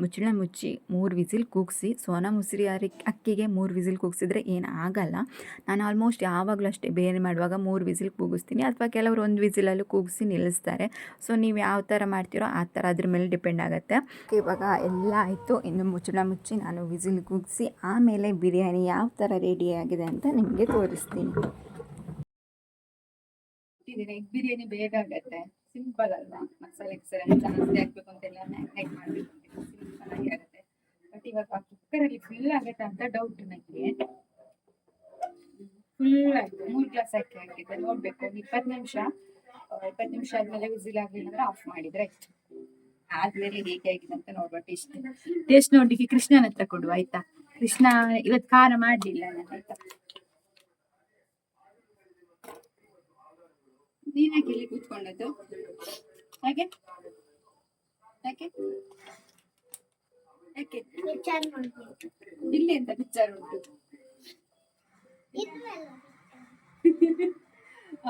Speaker 2: ಮುಚ್ಚಳ ಮುಚ್ಚಿ ಮೂರು ವಿಸಿಲ್ ಕೂಗಿಸಿ, ಸೋನಾ ಮುಸುರಿ ಅರಿ, ಅಕ್ಕಿಗೆ ಮೂರು ವಿಸಿಲ್ ಕೂಗಿಸಿದ್ರೆ ಏನು ಆಗಲ್ಲ. ನಾನು ಆಲ್ಮೋಸ್ಟ್ ಯಾವಾಗಲೂ ಅಷ್ಟೇ ಬೇರೆ ಮಾಡುವಾಗ ಮೂರು ವಿಸಿಲ್ ಕೂಗಿಸ್ತೀನಿ ಅಥವಾ ಕೆಲವರು ಒಂದು ವಿಸಿಲಲ್ಲೂ ಕೂಗಿಸಿ ನಿಲ್ಲಿಸ್ತಾರೆ. ಸೊ ನೀವು ಯಾವ ಥರ ಮಾಡ್ತೀರೋ ಆ ಥರ ಅದ್ರ ಮೇಲೆ ಡಿಪೆಂಡ್ ಆಗುತ್ತೆ. ಇವಾಗ ಎಲ್ಲ ಆಯಿತು. ಇನ್ನು ಮುಚ್ಚಳ ಮುಚ್ಚಿ ನಾನು ವಿಸಿಲ್ ಕೂಗಿಸಿ ಆಮೇಲೆ ಬಿರಿಯಾನಿ ಯಾವ ಥರ ರೆಡಿ ಆಗಿದೆ ಅಂತ ನಿಮಗೆ ತೋರಿಸ್ತೀನಿ.
Speaker 1: ಎಗ್ ಬಿರಿಯಾನಿ ಬೇಗ ಆಗತ್ತೆ. ಸಿಂಪಲ್ ಅಲ್ವಾ ಮಸಾಲೆ ಗಿಸಾಲೆ ಜಾಸ್ತಿ ಹಾಕ್ಬೇಕು ಅಂತೆಲ್ಲ ಮ್ಯಾಗ್ನೇಟ್ ಮಾಡ್ಬೇಕು ಅಂತ ಸಿಂಪಲ್ ಆಗಿ ಆಗುತ್ತೆ ಬಟ್ ಇವಾಗ ಕುಕ್ಕರ್ ಅಲ್ಲಿ ಫುಲ್ ಆಗತ್ತೆ ಅಂತ ಡೌಟ್ ನನಗೆ ಫುಲ್ ಆಯ್ತು. ಮೂರ್ ಗ್ಲಾಸ್ ಹಾಕಿ ಹಾಕಿದ್ದೆ. ನೋಡ್ಬೇಕು. ಒಂದು ಇಪ್ಪತ್ತು ನಿಮಿಷ ಇಪ್ಪತ್ತು ನಿಮಿಷ ಆದ್ಮೇಲೆ ವಿಸಿಲ್ ಆಗ್ಲಿಲ್ಲ ಅಂದ್ರೆ ಆಫ್ ಮಾಡಿದ್ರೆ ಆಯ್ತು. ಆದ್ಮೇಲೆ ಹೇಗೆ ಆಗಿದೆ ಅಂತ ನೋಡುವ ಟೇಸ್ಟ್ ಟೇಸ್ಟ್ ನೋಡ್ಲಿಕ್ಕೆ ಕೃಷ್ಣನ ಹತ್ರ ಕೊಡುವ, ಆಯ್ತಾ? ಕೃಷ್ಣ ಇವತ್ತು ಖಾರ ಮಾಡ್ಲಿಲ್ಲ ನಾನು ಆಯ್ತಾ? ನೀನ್ ಯಾಕೆ ಇಲ್ಲಿ ಕೂತ್ಕೊಂಡದ್ದು. ಯಾಕೆ? ಯಾಕೆ? ಯಾಕೆ? ಇಲ್ಲಿ ಎಂತ ಪಿಚ್ಚರ್ ಉಂಟು?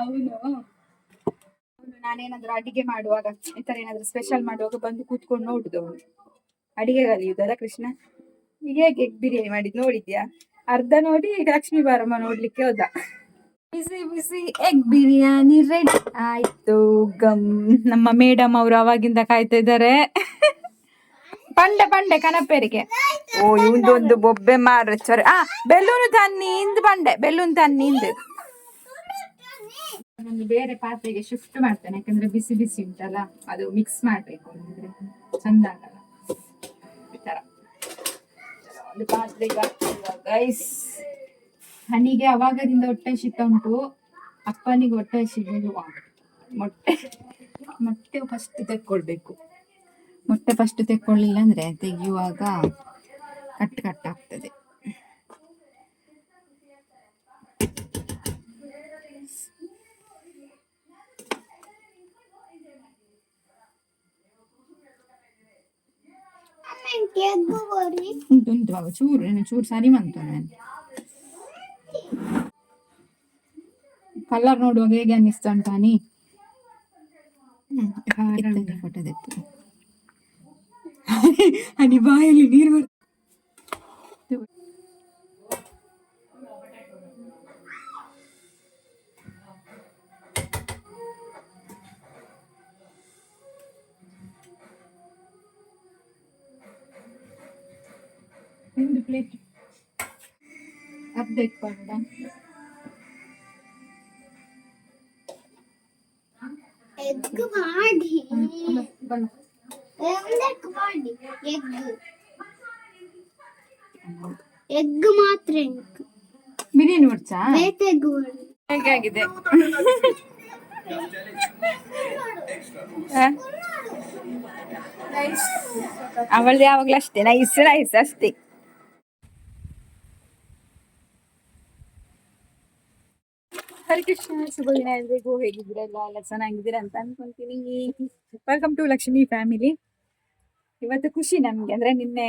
Speaker 1: ಅವನು ನಾನೇನಾದ್ರೂ ಅಡಿಗೆ ಮಾಡುವಾಗ, ಈ ತರ ಏನಾದ್ರೂ ಸ್ಪೆಷಲ್ ಮಾಡುವಾಗ ಬಂದು ಕೂತ್ಕೊಂಡು ನೋಡುದು ಅವನು. ಅಡಿಗೆ ಕಲಿಯುದಲ್ಲ ಕೃಷ್ಣ? ಈಗ ಹೇಗೆ ಬಿರಿಯಾನಿ ಮಾಡಿದ್ ನೋಡಿದ್ಯಾ? ಅರ್ಧ ನೋಡಿ ಲಕ್ಷ್ಮೀ ಬಾರಮ್ಮ ನೋಡ್ಲಿಕ್ಕೆ ಹೋದ. ಬಿಸಿ ಬಿಸಿ ಎಗ್ ಬಿರಿಯಾನಿ ರೆಡಿ ಆಯ್ತು, ಗಮ್. ನಮ್ಮ ಮೇಡಮ್ ಅವರು ಅವಾಗಿಂದ ಕಾಯ್ತಾ ಇದ್ದಾರೆ. ಪಂಡೆ ಪಂಡೆ ಕನಪೇರಿಗೆ. ಓ ಇವಂದೊಂದು ಬೊಬ್ಬೆ ಮಾರ ಚೊರೆ. ಆ ಬೆಲ್ಲೂನು ತನ್ನಿ, ಇಂದು ಬಂಡೆ ಬೆಲ್ಲೂನ್ ತನ್ನಿ, ಇಂದು. ನಾನು ಬೇರೆ ಪಾತ್ರೆಗೆ ಶಿಫ್ಟ್ ಮಾಡ್ತೇನೆ, ಯಾಕಂದ್ರೆ ಬಿಸಿ ಬಿಸಿ ಉಂಟಲ್ಲ, ಅದು ಮಿಕ್ಸ್ ಮಾಡ್ಬೇಕು ಅಂದ್ರೆ ಚಂದ ಆಗಲ್ಲ. ಈ ತರ.
Speaker 2: ಒಂದು ಗೈಸ್ ಹನಿಗೆ ಅವಾಗದಿಂದ ಹೊಟ್ಟೆ ಶೀತ ಉಂಟು ಅಪ್ಪನಿಗೆ ಹೊಟ್ಟೆ ಹಸಿದಿರುವ ಮೊಟ್ಟೆ ಮೊಟ್ಟೆ ಫಸ್ಟ್ ತೆಕ್ಕೊಳ್ಬೇಕು. ಮೊಟ್ಟೆ ಫಸ್ಟ್ ತೆಕ್ಕೊಳ್ಳಿಲ್ಲ ಅಂದ್ರೆ ತೆಗೆಯುವಾಗ ಕಟ್ ಕಟ್ ಆಗ್ತದೆ. ಉಂಟು ಚೂರು ಚೂರು ಸರಿ ಬಂತು ನಾನು ಕಲರ್ ನೋಡುವಾಗ ಹೇಗೆ ಅನ್ನಿಸ್ತಾ ಉಂಟು ಹನಿ ಫೋಟೋ ತೆತ್ತು ಹನಿ ಬಾಯಲ್ಲಿ ನೀರು ಬರ್ತದೆ ಒಂದು ಪ್ಲೇಟ್
Speaker 3: ಎಗ್ ಮಾಡಿ. ಒಂದಕ್ಕೆ ಮಾಡಿ? ಎಗ್. ಎಗ್ ಮಾತ್ರ
Speaker 2: ಬಿರಿಯಾನಿ ಮಾಡ್ಸಾ
Speaker 3: ಬೇತೆ ಎಗ್ ಮಾಡಿ.
Speaker 2: ಹೇಗೆ ಆಗಿದೆ ಅವಳದು ಯಾವಾಗಲೂ ಅಷ್ಟೇ. ನೈಸ್ ನೈಸ್ ಅಷ್ಟೇ. ಹರಿಕೃಷ್ಣ ಶುಭ ದಿನ ಎಲ್ರಿಗೂ ಹೇಗಿದ್ದೀರಲ್ಲ ಎಲ್ಲ ಚೆನ್ನಾಗಿದ್ದೀರಾ ಅಂತ ಅನ್ಕೊಂತೀನಿ. ವೆಲ್ಕಮ್ ಟು ಲಕ್ಷ್ಮಿ ಫ್ಯಾಮಿಲಿ ಇವತ್ತು ಖುಷಿ ನಮ್ಗೆ. ಅಂದ್ರೆ ನಿನ್ನೆ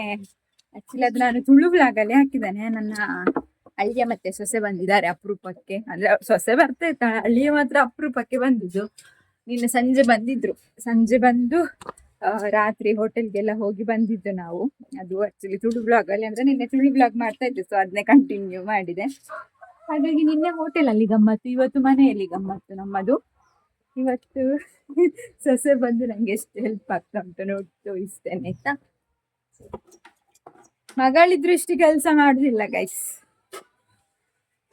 Speaker 2: ಆಕ್ಚುಲಿ ಅದು ನಾನು ತುಳು ಬ್ಲಾಗಲ್ಲಿ ಹಾಕಿದ್ದಾನೆ. ನನ್ನ ಅಳಿಯ ಮತ್ತೆ ಸೊಸೆ ಬಂದಿದ್ದಾರೆ ಅಪರೂಪಕ್ಕೆ. ಅಂದ್ರೆ ಸೊಸೆ ಬರ್ತಾ ಇರ್ತಾಳೆ ಅಳಿಯ ಮಾತ್ರ ಅಪರೂಪಕ್ಕೆ ಬಂದಿದ್ದು. ನಿನ್ನೆ ಸಂಜೆ ಬಂದಿದ್ರು. ಸಂಜೆ ಬಂದು ರಾತ್ರಿ ಹೋಟೆಲ್ಗೆಲ್ಲ ಹೋಗಿ ಬಂದಿದ್ದು ನಾವು. ಅದು ಆಕ್ಚುಲಿ ತುಳು ಬ್ಲಾಗ್ ಅಲ್ಲಿ ಅಂದ್ರೆ ನಿನ್ನೆ ತುಳು ಬ್ಲಾಗ್ ಮಾಡ್ತಾ ಇದ್ದೆ ಸೊ ಅದನ್ನೇ ಕಂಟಿನ್ಯೂ ಮಾಡಿದೆ. ಹಾಗಾಗಿ ನಿನ್ನೆ ಹೋಟೆಲ್ ಅಲ್ಲಿ ಗಮ್ಮತ್ತು. ಇವತ್ತು ಮನೆಯಲ್ಲಿ ಗಮ್ಮತ್ತು ನಮ್ಮದು. ಇವತ್ತು [laughs] ಸೊಸೆ ಬಂದು ನಂಗೆ ಎಷ್ಟು ಹೆಲ್ಪ್ ಆಗ್ತಾ ಉಂಟು ನೋಡಿ ತೋರಿಸ್ತೇನೆ ಆಯ್ತಾ? ಮಗಳಿದ್ರು ಇಷ್ಟು ಕೆಲಸ ಮಾಡುದಿಲ್ಲ ಗೈಸ್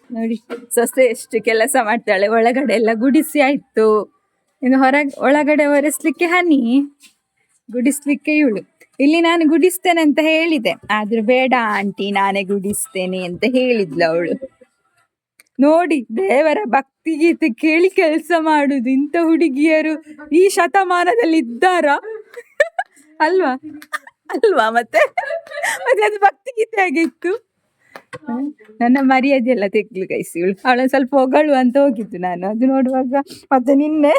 Speaker 2: ನೋಡಿ, ಸೊಸೆ ಎಷ್ಟು ಕೆಲಸ ಮಾಡ್ತಾಳೆ. ಒಳಗಡೆ ಎಲ್ಲ ಗುಡಿಸಿ ಆಯ್ತು. ಇನ್ನು ಹೊರಗೆ, ಒಳಗಡೆ ಒರೆಸ್ಲಿಕ್ಕೆ ಹನಿ, ಗುಡಿಸ್ಲಿಕ್ಕೆ ಇವಳು. ಇಲ್ಲಿ ನಾನು ಗುಡಿಸ್ತೇನೆ ಅಂತ ಹೇಳಿದೆ. ಆದ್ರೂ ಬೇಡ, ಆಂಟಿ, ನಾನೇ ಗುಡಿಸ್ತೇನೆ ಅಂತ ಹೇಳಿದ್ಲು ಅವಳು. ನೋಡಿ ದೇವರ ಭಕ್ತಿ ಗೀತೆ ಕೇಳಿ ಕೆಲಸ ಮಾಡುದು ಇಂಥ ಹುಡುಗಿಯರು ಈ ಶತಮಾನದಲ್ಲಿ ಇದ್ದಾರಾ ಅಲ್ವಾ? ಅಲ್ವಾ ಮತ್ತೆ? ಮತ್ತೆ ಅದು ಭಕ್ತಿ ಗೀತೆ ಆಗಿತ್ತು ನನ್ನ ಮರ್ಯಾದೆ ಎಲ್ಲ ತೆಗ್ಲು ಕೈಸಿಗಳು ಅವಳನ್ನು ಸ್ವಲ್ಪ ಹೊಗಳು ಅಂತ ಹೋಗಿದ್ದು ನಾನು. ಅದು ನೋಡುವಾಗ ಮತ್ತೆ ನಿನ್ನೆ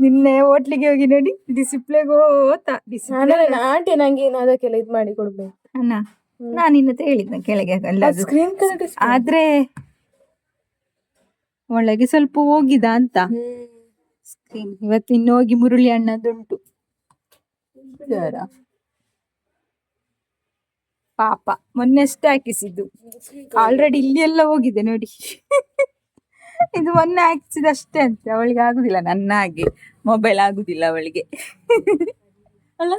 Speaker 2: ನಿನ್ನೆ ಹೋಟ್ಲಿಗೆ ಹೋಗಿ ನೋಡಿ ಡಿಸಿಪ್ಲೆಗೆ ಹೋತ. ಡಿಸಿಪ್ಲೆ
Speaker 4: ಆಂಟಿ ನಂಗೆ ಏನಾದಕ್ಕೆಲ್ಲ ಇದು ಮಾಡಿ ಕೊಡ್ಬೇಕು.
Speaker 2: ಅಣ್ಣ ನಾನು ಇನ್ನತೆ ಹೇಳಿದ್ದೆ ಕೆಳಗೆ ಆದ್ರೆ ಒಳಗೆ ಸ್ವಲ್ಪ ಹೋಗಿದ ಅಂತ. ಇವತ್ತು ಇನ್ನು ಹೋಗಿ ಮುರುಳಿ ಅಣ್ಣದುಂಟು. ಪಾಪ ಮೊನ್ನೆ ಅಷ್ಟೇ ಹಾಕಿಸಿದ್ದು. ಆಲ್ರೆಡಿ ಇಲ್ಲಿ ಎಲ್ಲ ಹೋಗಿದೆ ನೋಡಿ. ಇದು ಮೊನ್ನೆ ಹಾಕಿಸಿದ ಅಷ್ಟೇ ಅಂತ. ಅವಳಿಗೆ ಆಗುದಿಲ್ಲ ನನ್ನ ಹಾಗೆ. ಮೊಬೈಲ್ ಆಗುದಿಲ್ಲ ಅವಳಿಗೆ. ಅಲ್ಲ?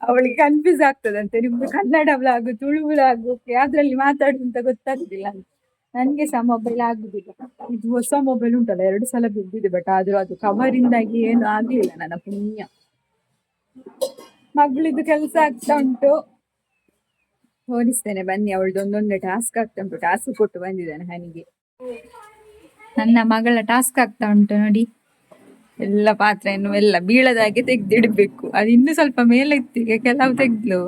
Speaker 2: ಅವಳಿಗೆ ಕನ್ಫ್ಯೂಸ್ ಆಗ್ತದಂತೆ. ನಿಮ್ದು ಕನ್ನಡ ಬ್ಲಾಗು ತುಳು ಬ್ಲಾಗು ಯಾವ್ದ್ರಲ್ಲಿ ಮಾತಾಡುದು ಅಂತ ಗೊತ್ತಾಗುದಿಲ್ಲ. ಅಂತ ನನ್ಗೆ ಸಹ ಮೊಬೈಲ್ ಆಗುದಿಲ್ಲ. ಇದು ಹೊಸ ಮೊಬೈಲ್ ಉಂಟಲ್ಲ, ಎರಡು ಸಲ ಬಿದ್ದಿದೆ ಬಟ್ ಆದ್ರೂ ಅದು ಕವರಿಂದಾಗಿ ಏನು ಆಗ್ಲಿಲ್ಲ ನನ್ನ ಪುಣ್ಯ. ಮಗಳಿದ್ದು ಕೆಲಸ ಆಗ್ತಾ ಉಂಟು. ತೋರಿಸ್ತೇನೆ ಬನ್ನಿ ಅವಳದ್ದು ಒಂದೊಂದು ಟಾಸ್ಕ್ ಆಗ್ತಾ ಉಂಟು. ಟಾಸ್ಕ್ ಕೊಟ್ಟು ಬಂದಿದ್ದಾನೆ ಹನಿಗೆ. ನನ್ನ ಮಗಳ ಟಾಸ್ಕ್ ಆಗ್ತಾ ಉಂಟು, ನೋಡಿ. ಎಲ್ಲ ಪಾತ್ರೆಯನ್ನು ಎಲ್ಲ ಬೀಳದಾಗೆ ತೆಗ್ದಿಡ್ಬೇಕು. ಅದು ಇನ್ನು ಸ್ವಲ್ಪ ಮೇಲೆ ಕೆಲವು ತೆಗ್ದ್ಲು.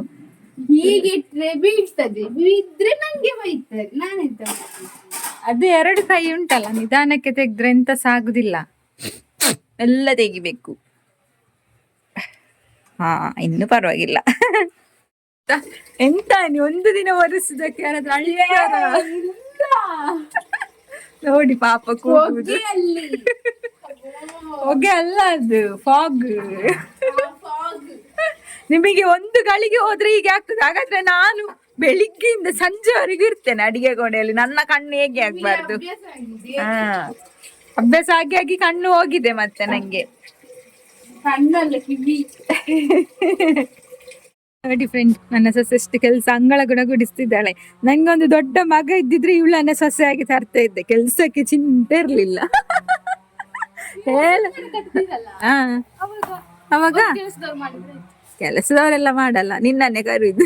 Speaker 3: ಹೀಗಿಟ್ರೆ ಬೀಳ್ತದೆ. ಬಿದ್ರೆ ನಂಗೆ ಬೈತಾರೆ ನಾನೆಂತ
Speaker 2: ಅದು ಎರಡು ಕೈ ಉಂಟಲ್ಲ ನಿಧಾನಕ್ಕೆ ತೆಗ್ದ್ರೆ ಎಂತ ಸಾಗುದಿಲ್ಲ. ಎಲ್ಲ ತೆಗಿಬೇಕು. ಹಾ ಇನ್ನು ಪರವಾಗಿಲ್ಲ. ಎಂತ ನೀ ಒಂದು ದಿನ ಒರೆಸುದಕ್ಕೆ ಯಾರಾದ್ರೂ ಅಳಿಯಾರ ನೋಡಿ ಪಾಪ ಕೂಗುದು.
Speaker 3: ಅಲ್ಲಿ.
Speaker 2: ಹೊಗೆ ಅಲ್ಲ ಅದು ಫಾಗ್ ನಿಮಗೆ ಒಂದು ಗಳಿಗೆ ಹೋದ್ರೆ ಹೀಗೆ ಆಗ್ತದೆ. ಹಾಗಾದ್ರೆ ನಾನು ಬೆಳಿಗ್ಗೆಯಿಂದ ಸಂಜೆವರೆಗೂ ಇರ್ತೇನೆ ಅಡಿಗೆ ಕೋಣೆಯಲ್ಲಿ ನನ್ನ ಕಣ್ಣು ಹೇಗೆ ಆಗ್ಬಾರ್ದು? ಹಾ. ಅಭ್ಯಾಸ ಆಗಿ ಆಗಿ ಕಣ್ಣು ಹೋಗಿದೆ ಮತ್ತೆ ನಂಗೆ. ನೋಡಿ ಫ್ರೆಂಡ್ ನನ್ನ ಸೊಸೆ ಎಷ್ಟು ಕೆಲಸ ಅಂಗಳ ಗುಣ ಗುಡಿಸ್ತಿದ್ದಾಳೆ. ನಂಗೊಂದು ದೊಡ್ಡ ಮಗ ಇದ್ದಿದ್ರೆ ಇವಳನ್ನ ಸೊಸೆಯಾಗಿ ತರ್ತಾ ಇದ್ದೆ. ಕೆಲ್ಸಕ್ಕೆ ಚಿಂತೆ ಇರ್ಲಿಲ್ಲ. ಹೇಳ. ಹಾ ಅವಾಗ ಕೆಲಸದವರೆಲ್ಲ ಮಾಡಲ್ಲ. ನಿನ್ನನ್ನೇ ಕರೆಯುದು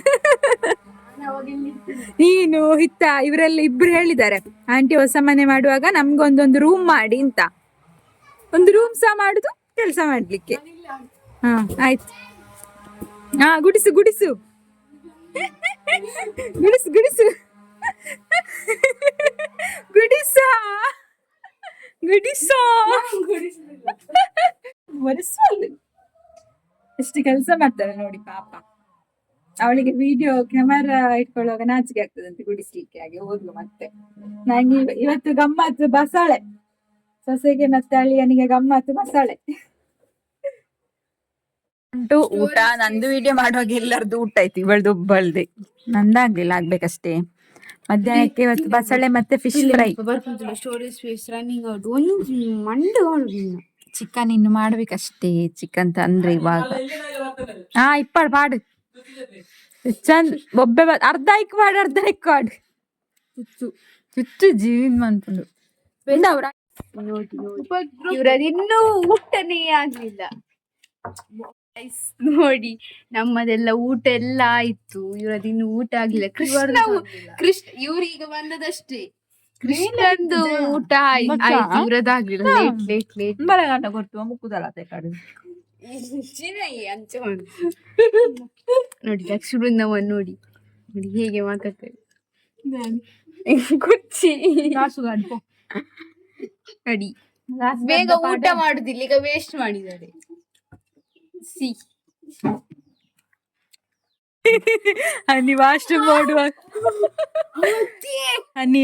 Speaker 2: ನೀನು ಹಿತ್ತ ಇವರೆಲ್ಲ ಇಬ್ರು ಹೇಳಿದ್ದಾರೆ. ಆಂಟಿ ಹೊಸ ಮನೆ ಮಾಡುವಾಗ ನಮ್ಗೊಂದೊಂದು ರೂಮ್ ಮಾಡಿ ಅಂತ. ಒಂದು ರೂಮ್ ಸಹ ಮಾಡುದು ಕೆಲಸ ಮಾಡ್ಲಿಕ್ಕೆ. ಹಾ ಆಯ್ತು. ಹಾ ಗುಡಿಸು ಗುಡಿಸು. ಗುಡಿಸು ಗುಡಿಸು. ಗುಡಿಸ? ಗುಡಿಸ ಎಷ್ಟು ಕೆಲಸ ಮಾಡ್ತಾರೆ ನೋಡಿ ಪಾಪ. ಅವಳಿಗೆ ವಿಡಿಯೋ ಕ್ಯಾಮರಾ ಇಟ್ಕೊಳ್ಳುವಾಗ ನಾಚಿಕೆ ಆಗ್ತದಂತೆ ಗುಡಿಸ್ಲಿಕ್ಕೆ ಹಾಗೆ ಹೋದ್ಲು ಮತ್ತೆ. ನಂಗೆ ಇವತ್ತು ಗಮ್ಮತ್ತು ಬಸಳೆ. ಸೊಸೆಗೆ ಮತ್ತೆ ಅಳಿಯನಿಗೆ ಗಮ್ಮತ್ತು ಬಸಳೆ. ಉಂಟು ಊಟ. ನಂದು ವಿಡಿಯೋ ಮಾಡುವಾಗ ಎಲ್ಲರದ್ದು ಊಟ ಆಯ್ತು. ಇವಳ್ದು ಬಳ್ದೆ ನಂದಾಗ್ಲಿಲ್ಲ ಆಗ್ಬೇಕಷ್ಟೇ. ಮಧ್ಯಾಹ್ನಕ್ಕೆ ಇವತ್ತು ಬಸಳೆ ಮತ್ತೆ fish fry
Speaker 3: storage running out ಒಂದು
Speaker 2: ಚಿಕನ್ ಇನ್ನು ಮಾಡ್ಬೇಕಷ್ಟೇ ಚಿಕನ್ ತಂದ್ರೆ ಇವಾಗ. ಹಾ ಇಪ್ಪಾಡ್ ಪಾಡು. ಚಂದ್ ಒಬ್ಬೆ ಅರ್ಧ ಇಕ್ ಮಾಡು ಅರ್ಧ ಇಕ್ ಮಾಡು ಚುಚ್ಚು ಚುಚ್ಚು ಜೀವಿನ್ ಅನ್ಕೊಂಡು ಅವ್ರ
Speaker 3: ನೋಡಿ ಊಟನೇ ಆಗ್ಲಿಲ್ಲ. Guys, [laughs] ನೋಡಿ ನಮ್ಮದೆಲ್ಲ ಊಟ ಎಲ್ಲ ಆಯ್ತು. ಇವ್ರದ್ದು ಇನ್ನು ಊಟ ಆಗಿಲ್ಲ. ಕೃಷ್ಣ ಕೃಷ್ಣ ಇವ್ರೀಗ ಬಂದದಷ್ಟೇ. ಕೃಷ್ಣಂದು ಊಟ? ಆಯ್ತು ಇವ್ರದ್ದು ಆಗ್ಲಿಲ್ಲ ಲೇಟ್ ಲೇಟ್ ಲೇಟ್
Speaker 2: ಬರಗಾಟ ಕೊಟ್ಟು ಮುಕ್ಕುದಲ್ಲ ಅದೇ ಕಡೆ? [laughs]
Speaker 3: ನೋಡಿ ಲಕ್ಷ ಬೃಂದವನ್ ನೋಡಿ. ನೋಡಿ ಹೇಗೆ ಮಾತಾಡ್ತಾರೆ. [laughs] ಕುಚ್ಚಿ ನೋಡಿ ಬೇಗ ಊಟ ಮಾಡುದಿಲ್ಲ ಈಗ ವೇಸ್ಟ್ ಮಾಡಿದ್ದಾರೆ. ಸಿ. [laughs]
Speaker 2: ನೀವಾಶ್ರಮ ವಾಶ್ರೂಮ್ ಮಾಡುವಾಗ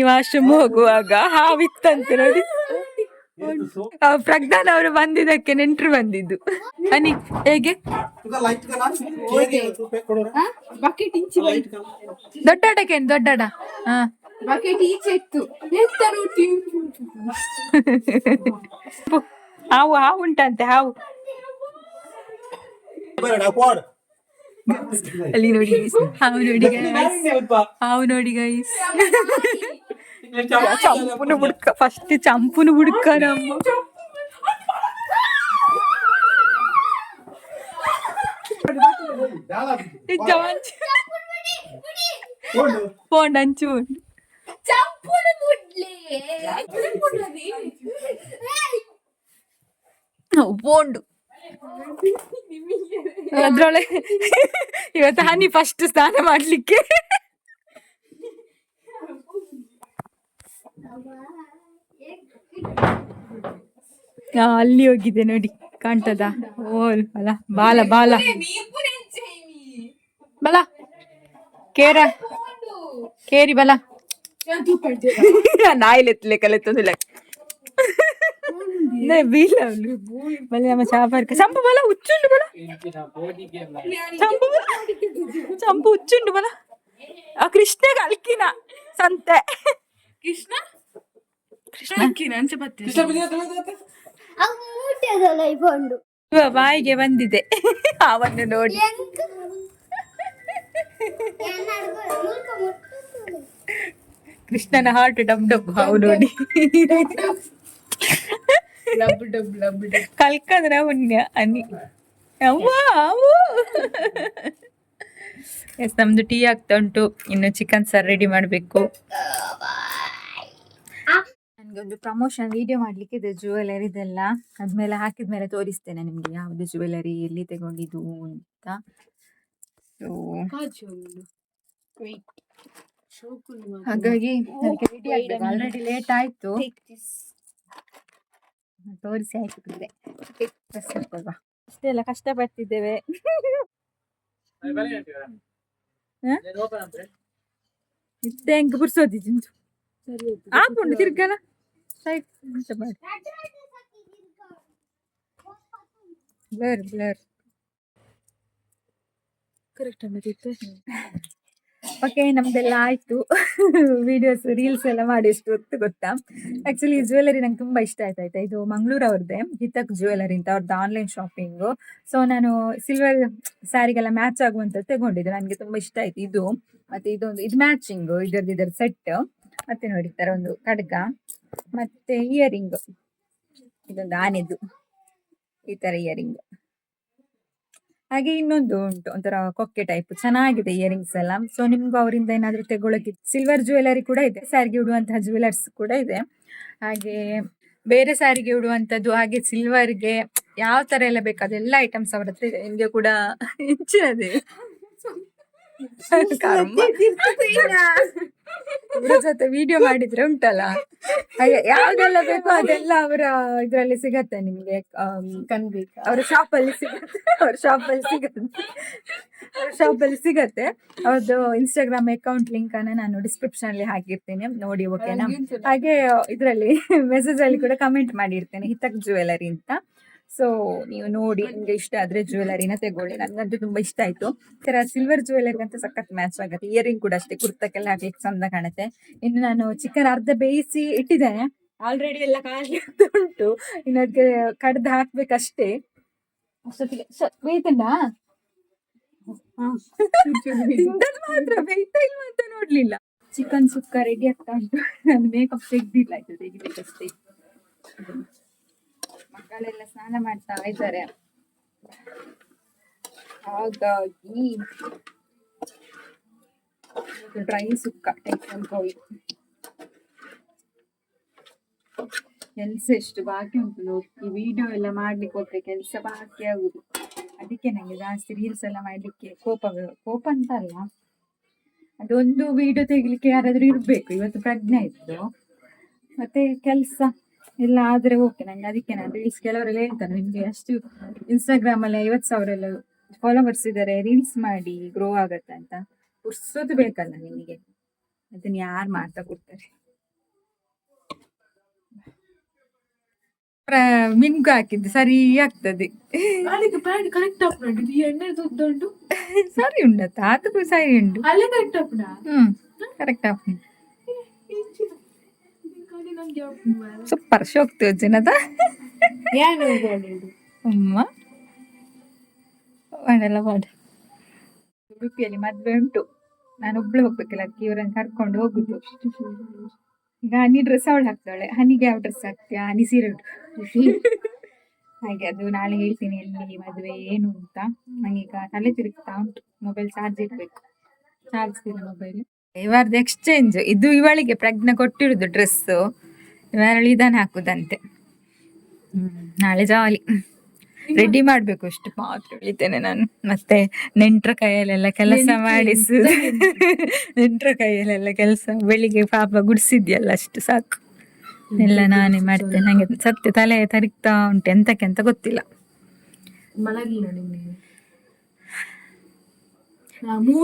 Speaker 2: ವಾಶ್ರೂಮ್ ಹೋಗುವಾಗ ಹಾವಿತ್ತಂತೆ ನೋಡಿ ಪ್ರಜ್ಞಾನ್ ಅವರು ಬಂದಿದ್ದಕ್ಕೆ ನೆಂಟ್ರು ಬಂದಿದ್ದು. ಅನಿ ಹೇಗೆ? ದೊಡ್ಡಾಟಕ್ಕೇನು ದೊಡ್ಡಾಟ ಹಾ.
Speaker 3: ಬಕೆಟ್ ಈಚೆ ಇತ್ತು. [laughs]
Speaker 2: ಹಾವು ಹಾವು ಉಂಟಂತೆ ಹಾವು. ಅಲ್ಲಿ ನೋಡಿ guys. ಹಾವು ನೋಡಿ guys. ಹಾವು ನೋಡಿ ಗೈಸ್ ಚಂಪುನು ಬುಡ್ಕ ಫಸ್ಟ್ ಚಂಪುನು ಬುಡ್ಕ ನಮ್ಮ ಫೋನ್ ಹಂಚು
Speaker 3: ಚಂಪುಡು ಮುಡ್ಲೆ
Speaker 2: ಬೋಂಡು ಅದ್ರೊಳಗೆ ಇವತ್ತು ಹನಿ ಫಸ್ಟ್ ಸ್ನಾನ ಮಾಡ್ಲಿಕ್ಕೆ. ಅಲ್ಲಿ ಹೋಗಿದೆ ನೋಡಿ ಕಾಣ್ತದ? ಓಲ್ ಬಲ ಬಾಲ ಬಾಲ. ಬಲ ಕೇರ ಕೇರಿ ಬಲ. ನಾಯಿಲೆತ್ತಲೆ ಕಲೆತ್ತೊಂದಿಲ್ಲ. ನೇ ಬೀಲ ಅವ್ಳು. ಬಲೆ ನಮ್ಮ ಚಾಪರ್ಕ ಚಂಪು ಬಲ ಉಚ್ಚುಂಡು ಬಲ ಚಂಪು ಉಚ್ಚುಂಡು ಬಲ ಆ ಕೃಷ್ಣಗ ಅಲ್ಕಿನ ಸಂತೆ ಕೃಷ್ಣ ಇವ ಬಾಯಿಗೆ ಬಂದಿದೆ ಅವನ್ನು ನೋಡಿ ಕೃಷ್ಣನ ಹಾರ್ಟ್ ಡಬ್ ಡಬ್ ಅವು ನೋಡಿ ಅನ್ನಿ. ಅವ್ವ ಅವು ಎಸ್ ನಮ್ದು ಟೀ ಆಗ್ತಾ ಉಂಟು. ಇನ್ನು ಚಿಕನ್ ಸಾರ್ ರೆಡಿ ಮಾಡಬೇಕು. ನನಗೊಂದು ಪ್ರಮೋಷನ್ ವಿಡಿಯೋ ಮಾಡ್ಲಿಕ್ಕೆ ಇದೆ ಜ್ಯುವೆಲರಿದೆಲ್ಲ ಅದ್ಮೇಲೆ ಹಾಕಿದ್ಮೇಲೆ ತೋರಿಸ್ತೇನೆ ನಿಮ್ಗೆ ಯಾವ್ದು ಜ್ಯುವೆಲರಿ ಎಲ್ಲಿ ತಗೊಂಡಿದ್ದು ಅಂತ. ಹಾಗಾಗಿ ಆಗ್ಬೇಕು. ಆಲ್ರೆಡಿ ಲೇಟ್ ಆಯ್ತು. ತೋರಿಸಿ ಆಯ್ತು ಇಷ್ಟೆಲ್ಲ ಕಷ್ಟಪಡ್ತಿದ್ದೇವೆ ಇತ್ತೆ ಹೆಂಗ್ ಬುರ್ಸೋದಿದ್ದು ಹಾಕೊಂಡು ತಿರ್ಗಲ್ಲ ಸೈಡ್ ಮಾಡಿ ಬ್ಲರ್ ಬ್ಲರ್
Speaker 4: ಕರೆಕ್ಟ್ ಅನ್ನೋದಿತ್ತು
Speaker 2: ಓಕೆ ನಮ್ದೆಲ್ಲ ಆಯ್ತು. [laughs] ವಿಡಿಯೋಸ್ ರೀಲ್ಸ್ ಎಲ್ಲ ಮಾಡಿ ಎಷ್ಟು ಹೊತ್ತು ಗೊತ್ತಾ? ಆಕ್ಚುಲಿ ಜ್ಯುವೆಲರಿ ನಂಗೆ ತುಂಬಾ ಇಷ್ಟ ಆಯ್ತು, ಆಯ್ತಾ? ಇದು ಮಂಗಳೂರು ಅವ್ರದ್ದೆ ಹಿತಕ್ ಜ್ಯುವೆಲರಿ ಅಂತ ಅವ್ರದ್ದು ಆನ್ಲೈನ್ ಶಾಪಿಂಗು ಸೊ ನಾನು ಸಿಲ್ವರ್ ಸ್ಯಾರಿಗೆಲ್ಲ ಮ್ಯಾಚ್ ಆಗುವಂತ ತಗೊಂಡಿದ್ದೆ. ನನಗೆ ತುಂಬಾ ಇಷ್ಟ ಆಯ್ತು. ಇದು, ಮತ್ತೆ ಇದೊಂದು, ಇದು ಮ್ಯಾಚಿಂಗ್ ಇದರದ್ದು ಇದರ ಸೆಟ್ ಮತ್ತೆ ನೋಡಿ ತರ ಒಂದು ಖಡ್ಗ. ಮತ್ತೆ ಇಯರಿಂಗ್ ಇದೊಂದು ಆನೆದು ಈ ತರ ಇಯರಿಂಗ್ ಹಾಗೆ ಇನ್ನೊಂದು ಉಂಟು, ಒಂಥರ ಕೊಕ್ಕೆ ಟೈಪ್ ಚೆನ್ನಾಗಿದೆ ಇಯರಿಂಗ್ಸ್ ಎಲ್ಲ. ಸೊ ನಿಮ್ಗೂ ಅವರಿಂದ ಏನಾದರೂ ತಗೊಳಕ್ಕೆ ಸಿಲ್ವರ್ ಜ್ಯುವೆಲರಿ ಕೂಡ ಇದೆ. ಸ್ಯಾರಿಗೆ ಉಡುವಂತಹ ಜ್ಯುವೆಲರ್ಸ್ ಕೂಡ ಇದೆ. ಹಾಗೆ ಬೇರೆ ಸ್ಯಾರಿಗೆ ಉಡುವಂತದ್ದು ಹಾಗೆ ಸಿಲ್ವರ್ಗೆ ಯಾವ ತರ ಎಲ್ಲ ಬೇಕು, ಅದೆಲ್ಲ ಐಟಮ್ಸ್ ಅವ್ರ ಹತ್ರ ಇದೆ. ನಿಮಗೆ ಕೂಡ [laughs] ಹೆಚ್ಚಿನದೇ. [laughs] [laughs] ಇವ್ರ ಜೊತೆ ವಿಡಿಯೋ ಮಾಡಿದ್ರೆ ಉಂಟಲ್ಲ? ಯಾವ್ದೆಲ್ಲ ಬೇಕೋ ಅದೆಲ್ಲ ಅವರ ಇದ್ರಲ್ಲಿ ಸಿಗತ್ತೆ ನಿಮ್ಗೆ ಕನ್ಬೇಕು
Speaker 4: ಕನ್ಬೇಕಾ
Speaker 2: ಅವ್ರ ಶಾಪ್ ಅಲ್ಲಿ ಸಿಗತ್ತೆ ಅವ್ರ ಶಾಪ್ ಅಲ್ಲಿ ಸಿಗತ್ತೆ. ಅವ್ರ ಶಾಪ್ ಅಲ್ಲಿ ಸಿಗತ್ತೆ. ಅವ್ರದ್ದು ಇನ್ಸ್ಟಾಗ್ರಾಮ್ ಅಕೌಂಟ್ ಲಿಂಕ್ ಅನ್ನ ನಾನು ಡಿಸ್ಕ್ರಿಪ್ಷನ್ ಅಲ್ಲಿ ಹಾಕಿರ್ತೀನಿ. ನೋಡಿ ಓಕೆನಾ ಹಾಗೆ ಇದರಲ್ಲಿ ಮೆಸೇಜ್ [laughs] ಅಲ್ಲಿ ಕೂಡ ಕಮೆಂಟ್ ಮಾಡಿರ್ತೇನೆ ಹಿತಕ್ ಜ್ಯುವೆಲರಿ ಅಂತ. ಸೊ ನೀವು ನೋಡಿ, ನಿಮ್ಗೆ ಇಷ್ಟ ಆದ್ರೆ ಜ್ಯುವೆಲರಿನ ತಗೊಳ್ಳಿ. ನನ್ಗಂತೂ ತುಂಬಾ ಇಷ್ಟ ಆಯ್ತು. ತರ ಸಿಲ್ವರ್ ಜ್ಯುವೆಲರಿ ಅಂತ ಸಖತ್ ಮ್ಯಾಚ್ ಆಗುತ್ತೆ. ಇಯರಿಂಗ್ ಕೂಡ ಅಷ್ಟೇ, ಕುರ್ತಕ್ಕೆಲ್ಲ ಹಾಕ್ಲಿಕ್ಕೆ ಚಂದ ಕಾಣುತ್ತೆ. ಇನ್ನು ನಾನು ಚಿಕನ್ ಅರ್ಧ ಬೇಯಿಸಿ ಇಟ್ಟಿದ್ದೇನೆ. ಆಲ್ರೆಡಿ ಎಲ್ಲ ಖಾಲಿ ಉಂಟು. ಇನ್ನು ಅದಕ್ಕೆ ಕಡ್ದು ಹಾಕ್ಬೇಕಷ್ಟೇ. ತಿಂದದ್ದು ಮಾತ್ರ, ಬೇಯ್ತಾ ಇಲ್ವಾ ಅಂತ ನೋಡ್ಲಿಲ್ಲ. ಚಿಕನ್ ಸುಕ್ಕ ರೆಡಿ ಆಗ್ತಾ ಉಂಟು. [laughs] ನಾನು ಮೇಕಪ್ ತೆಗ್ದಿಲ್ಲ ಆಯ್ತು ತೆಗಿಬೇಕಷ್ಟೇ. ಮಕ್ಕಳೆಲ್ಲ ಸ್ನಾನ ಮಾಡ್ತಾ ಇದ್ದಾರೆ. ಹಾಗಾಗಿ ಡ್ರೈ ಸುಕ್ಕ ಟೆನ್ಷನ್ ಕೋಳಿ. ಕೆಲಸ ಎಷ್ಟು ಬಾಕಿ ಉಂಟು ನೋಡಿ. ಈ ವಿಡಿಯೋ ಎಲ್ಲ ಮಾಡ್ಲಿಕ್ಕೆ ಹೋದ್ರೆ ಕೆಲಸ ಬಾಕಿ ಆಗುದು. ಅದಕ್ಕೆ ನಂಗೆ ಜಾಸ್ತಿ ರೀಲ್ಸ್ ಎಲ್ಲ ಮಾಡ್ಲಿಕ್ಕೆ ಕೋಪ ಕೋಪ ಅಂತ ಅಲ್ಲ. ಅದೊಂದು ವಿಡಿಯೋ ತೆಗಿಲಿಕ್ಕೆ ಯಾರಾದ್ರೂ ಇರ್ಬೇಕು. ಇವತ್ತು ಪ್ರಜ್ಞೆ ಇತ್ತು. ಮತ್ತೆ ಕೆಲಸ. ಎಲ್ಲ ಆದ್ರೆ ಓಕೆ ನಂಗೆ ಅದಕ್ಕೆ ನಾನು ರೀಲ್ಸ್ ಕೆಲವರೆಲ್ಲ ಹೇಳ್ತಾರೆ. ನಿಮ್ಗೆ ಅಷ್ಟು ಇನ್ಸ್ಟಾಗ್ರಾಮ್ ಅಲ್ಲಿ ಐವತ್ತು ಸಾವಿರ ಎಲ್ಲ ಫಾಲೋವರ್ಸ್ ಇದ್ದಾರೆ ರೀಲ್ಸ್ ಮಾಡಿ ಗ್ರೋ ಆಗತ್ತೆ ಅಂತ. ಪುರ್ಸೋದು ಬೇಕಲ್ಲ ನಿಮಗೆ. ಅದನ್ನ ಯಾರು ಮಾಡ್ತಾ ಕೊಡ್ತಾರೆ? ಮಿನ್ಗು ಹಾಕಿದ್ದು ಸರಿ ಆಗ್ತದೆ.
Speaker 4: ಅದಕ್ಕೆ ಉಂಟು
Speaker 2: ಸರಿ ಉಂಡತ್ತ ಆತಕ್ಕೂ ಸರಿ ಉಂಟು.
Speaker 4: ಅಲ್ಲೇ ಕರೆಕ್ಟ್ ಅಪ್ನ
Speaker 2: ಸೂಪರ್ ಶೋಕ್ತಿ ವಜ್ಜಿನದ
Speaker 4: ಏನು ಮಾಡಿದ್ದು
Speaker 2: ಅಮ್ಮ. ಮಾಡಲ್ಲ ಮಾಡು. ಉಡುಪಿಯಲ್ಲಿ ಮದ್ವೆ ಉಂಟು. ನಾನು ಒಬ್ಳು ಹೋಗ್ಬೇಕಲ್ಲ ಅದಕ್ಕೆ ಇವ್ರನ್ನ ಕರ್ಕೊಂಡು ಹೋಗುದು. ಈಗ ಹನಿ ಡ್ರೆಸ್ ಅವಳು ಹಾಕ್ತಾಳೆ. ಹನಿಗೆ ಯಾವ ಡ್ರೆಸ್ ಹಾಕ್ತೀಯಾ? ಹನಿ ಸೀರೆ ಉಂಟು. ಹಾಗೆ ಅದು ನಾಳೆ ಹೇಳ್ತೀನಿ ಎಲ್ಲಿ ಮದುವೆ ಏನು ಅಂತ. ಈಗ ತಲೆ ತಿರುಗ್ತಾ ಉಂಟು. ಮೊಬೈಲ್ ಚಾರ್ಜ್ ಇಡ್ಬೇಕು. ಚಾರ್ಜ್ ಮೊಬೈಲ್ ಇವರದ್ದು ಎಕ್ಸ್ಚೇಂಜ್ ಇದು ಇವಳಿಗೆ ಪ್ರಜ್ಞೆ ಕೊಟ್ಟಿರುದು ಡ್ರೆಸ್ ಇವರಲ್ಲಿ ಇದನ್ನ ಹಾಕುದಂತೆ. ನಾಳೆ ಜಾಲಿ ರೆಡಿ ಮಾಡ್ಬೇಕು ಅಷ್ಟು ಮಾತ್ರ ಉಳಿತೇನೆ ನಾನು. ಮತ್ತೆ ನೆಂಟ್ರ ಕೈಯಲ್ಲೆಲ್ಲ ಕೆಲಸ ಮಾಡಿಸು. [laughs] ನೆಂಟ್ರ ಕೈಯಲ್ಲೆಲ್ಲ ಕೆಲಸ. ಬೆಳಿಗ್ಗೆ ಪಾಪ ಗುಡಿಸಿದ್ಯಲ್ಲ ಅಷ್ಟು ಸಾಕು. ಎಲ್ಲ ನಾನೇ ಮಾಡ್ತೇನೆ. ನಂಗೆ ಸತ್ಯ ತಲೆ ತರಿಗ್ತಾ ಉಂಟು. ಎಂತಕ್ಕೆ ಅಂತ ಗೊತ್ತಿಲ್ಲ.
Speaker 4: ಮಲಗಿಲ್ಲ ನಿನ್ನೆ.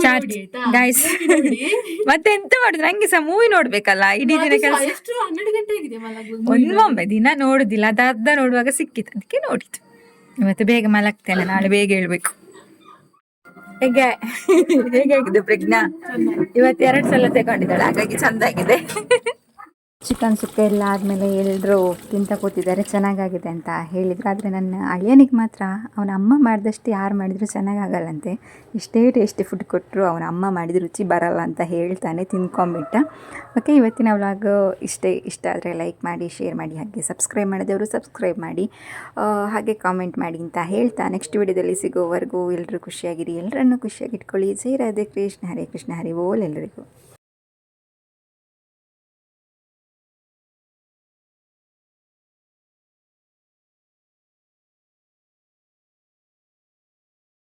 Speaker 2: ಚಾರ್ಜ್ ಗೈಸ್ [laughs] ಮತ್ತೆ ಎಂತ ಮಾಡುದು? ನಂಗೆ ಸಹ ಮೂವಿ ನೋಡ್ಬೇಕಲ್ಲ ಇಡೀ ದಿನ ಕೆಲಸ. ಒಮ್ಮೊಮ್ಮೆ ದಿನ ನೋಡುದಿಲ್ಲ ಅದ ಅರ್ಧ ನೋಡುವಾಗ ಸಿಕ್ಕಿತ್ತು ಅದಕ್ಕೆ ನೋಡಿದ್ದು. ಇವತ್ತು ಬೇಗ ಮಲಗ್ತೇನೆ [laughs] ನಾಳೆ ಬೇಗ ಹೇಳ್ಬೇಕು. ಹೇಗೆ? ಹೇಗಾಗಿದೆ ಪ್ರಜ್ಞಾ? ಇವತ್ತು ಎರಡು ಸಲ ತಗೊಂಡಿದ್ದಾಳೆ ಹಾಗಾಗಿ ಚಂದ ಆಗಿದೆ. [laughs] ಚಿಕನ್ ಸುಕ್ಕ ಎಲ್ಲ ಆದಮೇಲೆ ಎಲ್ಲರೂ ತಿಂತ ಕೂತಿದ್ದಾರೆ. ಚೆನ್ನಾಗಾಗಿದೆ ಅಂತ ಹೇಳಿದ್ರು. ಆದರೆ ನನ್ನ ಅಳಿಯನಿಗೆ ಮಾತ್ರ ಅವನ ಅಮ್ಮ ಮಾಡಿದಷ್ಟು ಯಾರು ಮಾಡಿದರೂ ಚೆನ್ನಾಗಾಗಲ್ಲಂತೆ. ಎಷ್ಟೇ ಟೇಸ್ಟಿ ಫುಡ್ ಕೊಟ್ಟರು ಅವನ ಅಮ್ಮ ಮಾಡಿದ ರುಚಿ ಬರಲ್ಲ ಅಂತ ಹೇಳ್ತಾನೆ ತಿನ್ಕೊಂಬಿಟ್ಟ ಓಕೆ, ಇವತ್ತಿನ ವ್ಲಾಗ್ ಇಷ್ಟೇ. ಇಷ್ಟ ಆದರೆ ಲೈಕ್ ಮಾಡಿ ಶೇರ್ ಮಾಡಿ, ಹಾಗೆ ಸಬ್ಸ್ಕ್ರೈಬ್ ಮಾಡಿದವರು ಸಬ್ಸ್ಕ್ರೈಬ್ ಮಾಡಿ ಹಾಗೆ ಕಾಮೆಂಟ್ ಮಾಡಿ ಅಂತ ಹೇಳ್ತಾ. ನೆಕ್ಸ್ಟ್ ವಿಡಿಯೋದಲ್ಲಿ ಸಿಗೋವರೆಗೂ ಎಲ್ಲರೂ ಖುಷಿಯಾಗಿರಿ. ಎಲ್ಲರನ್ನೂ ಖುಷಿಯಾಗಿ ಇಟ್ಕೊಳ್ಳಿ ಜೈ ರಾಧೆ ಕೃಷ್ಣ. ಹರೇ ಕೃಷ್ಣ. ಹರಿ ಓಲ್ ಎಲ್ಲರಿಗೂ